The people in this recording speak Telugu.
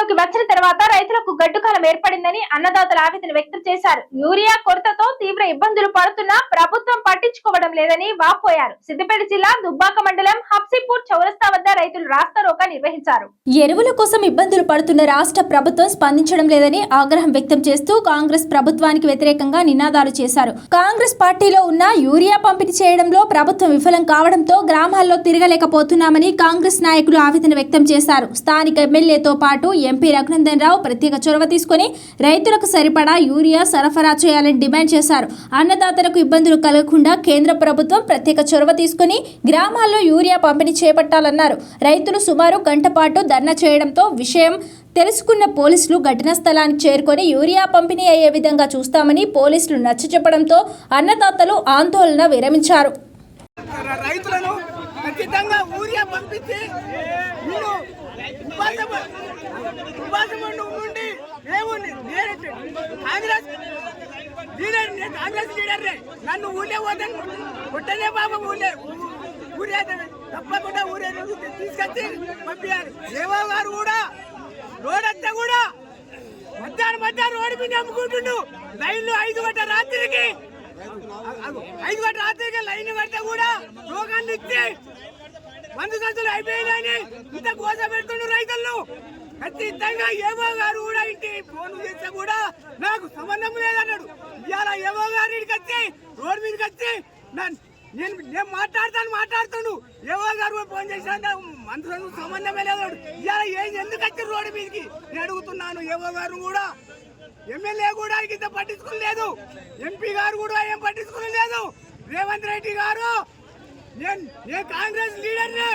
అధికారంలోకి వచ్చిన తర్వాత రైతులకు గడ్డుకాలం ఏర్పడిందని అన్నదాతల ఆవేదన వ్యక్తం చేశారు. యూరియా కొరతతో తీవ్ర ఇబ్బందులు పడుతున్నా ప్రభుత్వం పట్టించుకోవడం లేదని వాపోయారు. సిద్దిపేట జిల్లా దుబ్బాక మండలం హబ్సిపూర్ చౌరస్తా వద్ద రైతులు రాస్తారోక నిర్వహించారు. ఎరువుల కోసం ఇబ్బందులు పడుతున్న రాష్ట్ర ప్రభుత్వం స్పందించడం లేదని ఆగ్రహం వ్యక్తం చేస్తూ కాంగ్రెస్ ప్రభుత్వానికి వ్యతిరేకంగా నినాదాలు చేశారు. కాంగ్రెస్ పార్టీలో ఉన్న యూరియా పంపిణీ చేయడంలో ప్రభుత్వం విఫలం కావడంతో గ్రామాల్లో తిరగలేకపోతున్నామని కాంగ్రెస్ నాయకులు ఆవేదన వ్యక్తం చేశారు. స్థానిక ఎమ్మెల్యేతో పాటు ఎంపీ రఘునందన్ రావు ప్రత్యేక చొరవ తీసుకుని రైతులకు సరిపడా యూరియా సరఫరా చేయాలని డిమాండ్ చేశారు. అన్నదాతలకు ఇబ్బందులు కలగకుండా కేంద్ర ప్రభుత్వం ప్రత్యేక చొరవ తీసుకుని గ్రామాల్లో యూరియా పంపిణీ చేపట్టాలన్నారు. రైతులు సుమారు గంట పాటు ధర్నా చేయడంతో విషయం తెలుసుకున్న పోలీసులు ఘటనా స్థలానికి చేరుకొని యూరియా పంపిణీ అయ్యే విధంగా చూస్తామని పోలీసులు నచ్చచెప్పడంతో అన్నదాతలు ఆందోళన విరమించారు. రైతులను ఖచ్చితంగా యూరియా పంపించి ఉండి నుండి మేము కాంగ్రెస్ లీడర్ కాంగ్రెస్ లీడర్ నన్ను ఊళ్ళే పోతాను కొట్టలే పాప ఊళ్ళే. ఊరే తప్పకుండా ఊరే తీసుకొచ్చి పంపించారు దేవా గారు కూడా రోడ్ అంతా కూడా మధ్యాహ్నం మధ్యాహ్నం రోడ్డు మీద అమ్ముకుంటుండు. లైన్లు ఐదు గంటల రాత్రికి. ఐదు గంటల రాత్రికి లైన్ కడితే కూడా రోగాన్ని ఇచ్చి మందు సంచులు అయిపోయినాయని ఇంత కోస పెడుతుండ్రు రైతులను ఖచ్చితంగా ఏమో గారు కూడా ఇంటి ఫోన్ చేస్తే కూడా నాకు సంబంధం లేదన్నాడు. ఇవాళ ఏమో గారు ఇంటికి వచ్చి రోడ్డు మీదకి వచ్చి నేను నేను మాట్లాడతాను మాట్లాడుతుండు ఏవో గారు కూడా ఫోన్ చేశాను మంత్రులకు సంబంధమే లేదు ఇవాళ ఏం ఎందుకు వచ్చి రోడ్డు మీదకి? నేను అడుగుతున్నాను ఏవో గారు కూడా ఎమ్మెల్యే కూడా ఇంత పట్టించుకోలేదు ఎంపీ గారు కూడా ఏం పట్టించుకోలేదు రేవంత్ రెడ్డి గారు నేను నేను కాంగ్రెస్ లీడర్ని